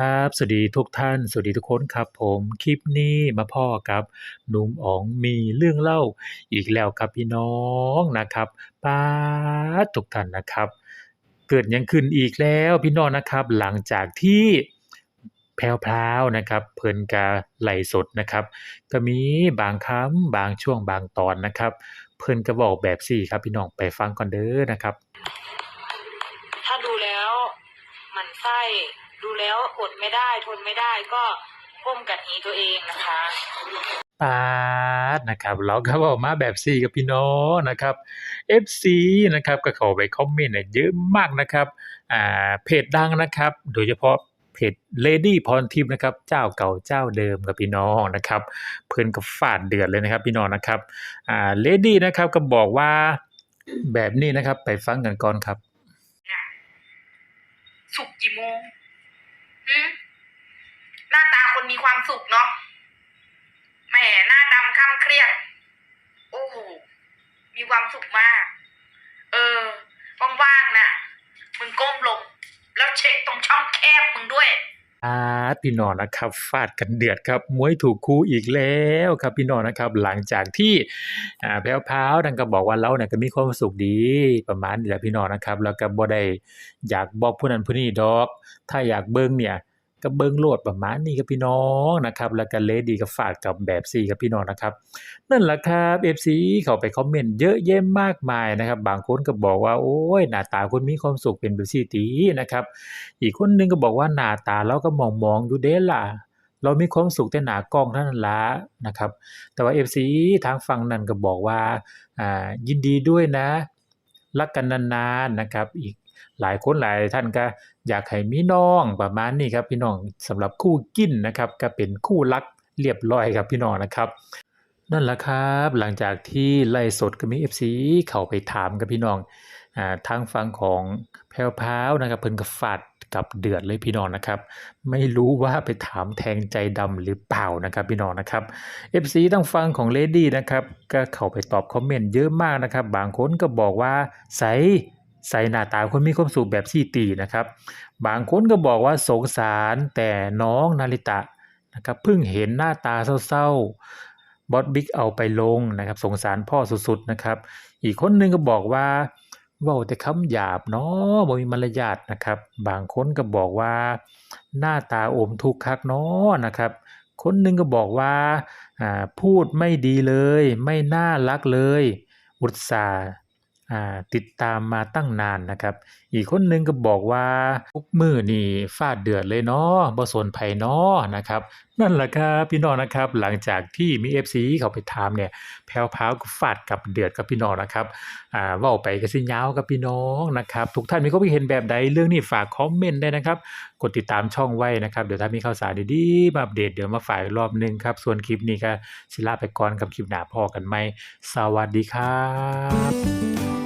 ครับ สวัสดีทุกท่าน สวัสดีทุกคนครับผม คลิปนี้มาพ้อกับหนุ่มอ๋องมีเรื่องเล่าอีกแล้วครับพี่น้องนะครับป๊าทุกท่านนะครับ เกิดยังขึ้นอีกแล้วพี่น้องนะครับ หลังจากที่แพรวๆนะครับ เพลินกะไหลสดนะครับ ก็มีบางคำบางช่วงบางตอนนะครับ เพลินก็เว้าแบบซี้ครับพี่น้องไปฟังก่อนเด้อนะครับ ถ้าดูแล้วมันไส้ ดูแล้วอดไม่ได้ทนไม่ได้ก็ก้มกัดหีตัวเองนะคะปาดนะครับเราก็เว้ามาแบบซี่กับพี่น้องนะครับ FC นะครับก็เข้าไปคอมเมนต์เนี่ยเยอะมากนะครับอ่าเพจดังนะครับ โดยเฉพาะเพจ Lady พรทิพย์นะครับเจ้าเก่าเจ้าเดิมกับพี่น้องนะครับ เพิ่นก็ฟาดเดือดเลยนะครับ พี่น้องนะครับอ่า Lady นะครับก็บอกว่าแบบนี้นะครับ ไปฟังกันก่อนครับ สุกกี่โมง หืมหน้าตาคนมีความสุขเนาะแหมหน้าดำค่ำเครียด โอ้โห มีความสุขมาก เออ ว่างๆน่ะมึงก้มลง แล้วเช็คตรงช่องแคบมึงด้วยาพี่น้องนะครับฟาดกันเดือดครับมวยถูกคู่อีกแล้วครับพี่น้องนะครับ หลังจากที่อ่าแพรวดังก็บอกว่าเราเนี่ยก็มีความสุขดีประมาณนี้แหละพี่น้องนะครับ แล้วก็บ่ได้อยากบอกผู้นั้นผู้นี้ดอก ถ้าอยากเบิ่งเนี่ย ก็เบิงโลดประมาณนี้ครับพี่น้องนะครับ แล้วก็เลดีก็ฟาดกลับแบบซี่ครับพี่น้องนะครับ นั่นแหละครับ FC เขาไปคอมเมนต์เยอะแยะมากมายนะครับ บางคนก็บอกว่าโอ้ยหน้าตาคนมีความสุขเป็นแบบซีตินะครับ อีกคนหนึ่งก็บอกว่าหน้าตาเราก็มองๆอยู่เด้ล่ะเรามีความสุขแต่หน้ากล้องเท่านั้นละนะครับ แต่ว่า FC ทางฝั่งนั้นก็บอกว่าอ่ายินดีด้วยนะ รักกันนานๆนะครับ อีก หลายคนหลายท่านก็อยากให้มีน้องประมาณนี้ครับพี่น้องสำหรับคู่กินนะครับก็เป็นคู่รักเรียบร้อยครับพี่น้องนะครับ นั่นแหละครับหลังจากที่ไล่สดก็มี FC เข้าไปถามกับพี่น้องอ่าทางฝั่งของแพรวๆนะครับเพิ่นก็ฟาดกับเดือดเลยพี่น้องนะครับ ไม่รู้ว่าไปถามแทงใจดำหรือเปล่านะครับพี่น้องนะครับ FC ทางฝั่งของ Lady นะครับก็เข้าไปตอบคอมเมนต์เยอะมากนะครับ บางคนก็บอกว่าใส ใส่หน้าตาคนมีความสุขแบบซี่ตีนะครับ บางคนก็บอกว่าสงสารแต่น้องนาริตะนะครับเพิ่งเห็นหน้าตาเศร้าๆบอสบิ๊กเอาไปลงนะครับ สงสารพ่อสุดๆนะครับ อีกคนหนึงก็บอกว่าเว้าแต่คำหยาบเนาะบ่มีมารยาทนะครับ บางคนก็บอกว่า หน้าตาโอมทุกข์คักเนาะนะครับ คนหนึงก็บอกว่าาพูดไม่ดีเลย ไม่น่ารักเลย อุตส่าห์อ่า ติดตามมาตั้งนานนะครับ อีกคนหนึงก็บอกว่าทุกมือนี่ฟาดเดือดเลยเนาะบ่สนไผเนาะนะครับ นั่นแหละครับพี่น้องนะครับ หลังจากที่มี FC เขาไปถามเนี่ยแพรวก็ฟาดกลับเดือดกับพี่น้องนะครับอ่าว้าไปก็สิยาวกับพี่น้องนะครับ ทุกท่านมีความคิเห็นแบบใดเรื่องนี้ฝากคอมเมนต์ได้นะครับ ดติดตามช่องไว้นะครับเดี๋ยวถ้ามีข่าวสารดีๆมาอัปเดตเดี๋ยวมาฝ่ายรอบหนึงครับ ส่วนคลิปนี้ก็ศิลาไปก่อนกับคลิปหนาพอกันไหม่สวัสดีครับ